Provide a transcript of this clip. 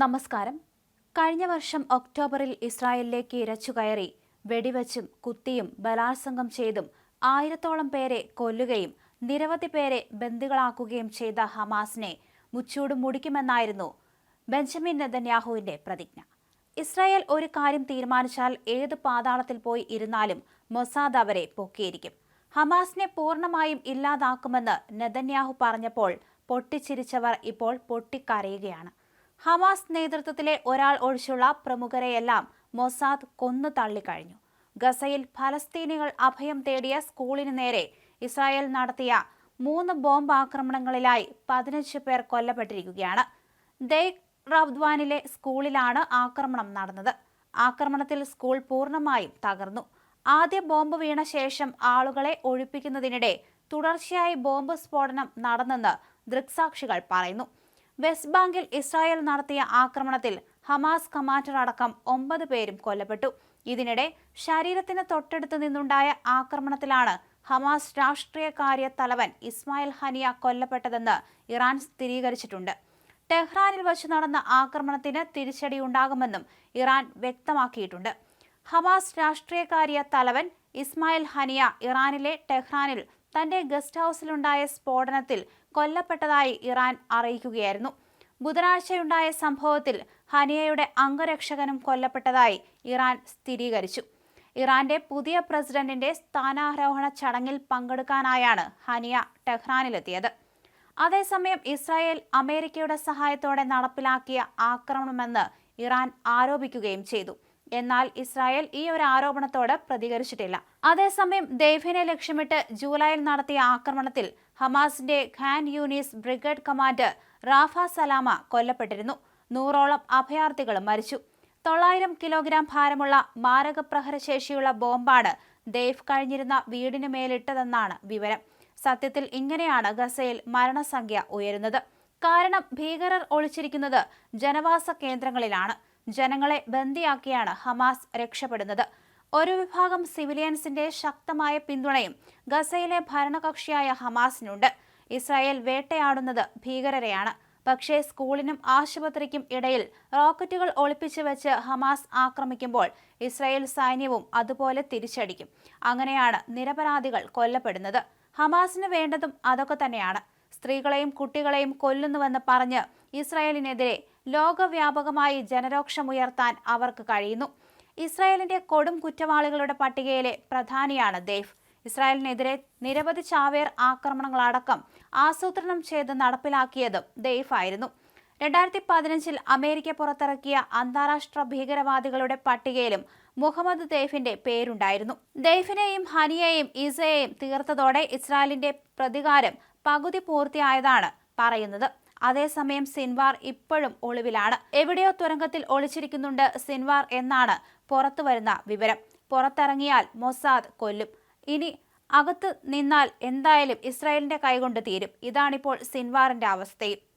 നമസ്കാരം. കഴിഞ്ഞ വർഷം ഒക്ടോബറിൽ ഇസ്രായേലിലേക്ക് ഇരച്ചുകയറി വെടിവെച്ചും കുത്തിയും ബലാത്സംഗം ചെയ്തും ആയിരത്തോളം പേരെ കൊല്ലുകയും നിരവധി പേരെ ബന്ദികളാക്കുകയും ചെയ്ത ഹമാസിനെ മുച്ചൂട് മുടിക്കുമെന്നായിരുന്നു ബെഞ്ചമിൻ നെതന്യാഹുവിന്റെ പ്രതിജ്ഞ. ഇസ്രായേൽ ഒരു കാര്യം തീരുമാനിച്ചാൽ ഏത് പാതാളത്തിൽ പോയി ഇരുന്നാലും മൊസാദ് അവരെ പൊക്കിയിരിക്കും. ഹമാസിനെ പൂർണമായും ഇല്ലാതാക്കുമെന്ന് നെതന്യാഹു പറഞ്ഞപ്പോൾ പൊട്ടിച്ചിരിച്ചവർ ഇപ്പോൾ പൊട്ടിക്കരയുകയാണ്. ഹമാസ് നേതൃത്വത്തിലെ ഒരാൾ ഒഴിച്ചുള്ള പ്രമുഖരെയെല്ലാം മൊസാദ് കൊന്നു തള്ളിക്കഴിഞ്ഞു. ഗസയിൽ ഫലസ്തീനികൾ അഭയം തേടിയ സ്കൂളിന് നേരെ ഇസ്രായേൽ നടത്തിയ മൂന്ന് ബോംബ് ആക്രമണങ്ങളിലായി പതിനഞ്ച് പേർ കൊല്ലപ്പെട്ടിരിക്കുകയാണ്. ദൈക് റബ്ദ്വാനിലെ സ്കൂളിലാണ് ആക്രമണം നടന്നത്. ആക്രമണത്തിൽ സ്കൂൾ പൂർണമായും തകർന്നു. ആദ്യ ബോംബ് വീണ ശേഷം ആളുകളെ ഒഴിപ്പിക്കുന്നതിനിടെ തുടർച്ചയായി ബോംബ് സ്ഫോടനം നടന്നെന്ന് ദൃക്സാക്ഷികൾ പറയുന്നു. വെസ്റ്റ് ബാങ്കിൽ ഇസ്രായേൽ നടത്തിയ ആക്രമണത്തിൽ ഹമാസ് കമാൻഡർ അടക്കം ഒമ്പത് പേരും കൊല്ലപ്പെട്ടു. ഇതിനിടെ ശരീരത്തിന് തൊട്ടടുത്ത് നിന്നുണ്ടായ ആക്രമണത്തിലാണ് ഹമാസ് രാഷ്ട്രീയകാര്യ തലവൻ ഇസ്മായിൽ ഹനിയ കൊല്ലപ്പെട്ടതെന്ന് ഇറാൻ സ്ഥിരീകരിച്ചിട്ടുണ്ട്. ടെഹ്റാനിൽ വച്ച് നടന്ന ആക്രമണത്തിന് തിരിച്ചടിയുണ്ടാകുമെന്നും ഇറാൻ വ്യക്തമാക്കിയിട്ടുണ്ട്. ഹമാസ് രാഷ്ട്രീയകാര്യ തലവൻ ഇസ്മായിൽ ഹനിയ ഇറാനിലെ ടെഹ്റാനിൽ തന്റെ ഗസ്റ്റ് ഹൌസിലുണ്ടായ സ്ഫോടനത്തിൽ കൊല്ലപ്പെട്ടതായി ഇറാൻ അറിയിക്കുകയായിരുന്നു. ബുധനാഴ്ചയുണ്ടായ സംഭവത്തിൽ ഹനിയയുടെ അംഗരക്ഷകനും കൊല്ലപ്പെട്ടതായി ഇറാൻ സ്ഥിരീകരിച്ചു. ഇറാന്റെ പുതിയ പ്രസിഡന്റിന്റെ സ്ഥാനാരോഹണ ചടങ്ങിൽ പങ്കെടുക്കാനായാണ് ഹനിയ ടെഹ്റാനിലെത്തിയത്. അതേസമയം ഇസ്രായേൽ അമേരിക്കയുടെ സഹായത്തോടെ നടപ്പിലാക്കിയ ആക്രമണമെന്ന് ഇറാൻ ആരോപിക്കുകയും ചെയ്തു. എന്നാൽ ഇസ്രായേൽ ഈ ഒരു ആരോപണത്തോട് പ്രതികരിച്ചിട്ടില്ല. അതേസമയം ദേഫിനെ ലക്ഷ്യമിട്ട് ജൂലൈയിൽ നടത്തിയ ആക്രമണത്തിൽ ഹമാസിന്റെ Khan Younis brigade commander Rafa Salama കൊല്ലപ്പെട്ടിരുന്നു. നൂറോളം അഭയാർത്ഥികളും മരിച്ചു. തൊള്ളായിരം കിലോഗ്രാം ഭാരമുള്ള മാരകപ്രഹരശേഷിയുള്ള ബോംബാണ് ദേഫ് കഴിഞ്ഞിരുന്ന വീടിന് മേലിട്ടതെന്നാണ് വിവരം. സത്യത്തിൽ ഇങ്ങനെയാണ് ഗസയിൽ മരണസംഖ്യ ഉയരുന്നത്. കാരണം ഭീകരർ ഒളിച്ചിരിക്കുന്നത് ജനവാസ കേന്ദ്രങ്ങളിലാണ്. ജനങ്ങളെ ബന്ദിയാക്കിയാണ് ഹമാസ് രക്ഷപ്പെടുന്നത്. ഒരു വിഭാഗം സിവിലിയൻസിന്റെ ശക്തമായ പിന്തുണയും ഗസയിലെ ഭരണകക്ഷിയായ ഹമാസിനുണ്ട്. ഇസ്രായേൽ വേട്ടയാടുന്നത് ഭീകരരെയാണ്. പക്ഷേ സ്കൂളിനും ആശുപത്രിക്കും ഇടയിൽ റോക്കറ്റുകൾ ഒളിപ്പിച്ചു വെച്ച് ഹമാസ് ആക്രമിക്കുമ്പോൾ ഇസ്രായേൽ സൈന്യവും അതുപോലെ തിരിച്ചടിക്കും. അങ്ങനെയാണ് നിരപരാധികൾ കൊല്ലപ്പെടുന്നത്. ഹമാസിന് വേണ്ടതും അതൊക്കെ തന്നെയാണ്. സ്ത്രീകളെയും കുട്ടികളെയും കൊല്ലുന്നുവെന്ന് പറഞ്ഞ് ഇസ്രായേലിനെതിരെ ലോകവ്യാപകമായി ജനരോക്ഷമുയർത്താൻ അവർക്ക് കഴിയുന്നു. ഇസ്രായേലിന്റെ കൊടും കുറ്റവാളികളുടെ പട്ടികയിലെ പ്രധാനിയാണ് ദേവ് ഇസ്രായേലിനെതിരെ നിരവധി ചാവേർ ആക്രമണങ്ങളടക്കം ആസൂത്രണം ചെയ്ത് നടപ്പിലാക്കിയതും ദേഫ് ആയിരുന്നു. രണ്ടായിരത്തി പതിനഞ്ചിൽ അമേരിക്ക പുറത്തിറക്കിയ അന്താരാഷ്ട്ര ഭീകരവാദികളുടെ പട്ടികയിലും മുഹമ്മദ് ദൈഫിന്റെ പേരുണ്ടായിരുന്നു. ദൈഫിനെയും ഹനിയെയും ഇസയെയും തീർത്തതോടെ ഇസ്രായേലിന്റെ പ്രതികാരം പകുതി പൂർത്തിയായതാണ് പറയുന്നത്. അതേസമയം സിൻവാർ ഇപ്പോഴും ഒളിവിലാണ്. എവിടെയോ തുരങ്കത്തിൽ ഒളിച്ചിരിക്കുന്നുണ്ട് സിൻവാർ എന്നാണ് പുറത്തുവരുന്ന വിവരം. പുറത്തിറങ്ങിയാൽ മൊസാദ് കൊല്ലും. ഇനി അകത്ത് നിന്നാൽ എന്തായാലും ഇസ്രായേലിന്റെ കൈകൊണ്ട് തീരും. ഇതാണിപ്പോൾ സിൻവാറിന്റെ അവസ്ഥയും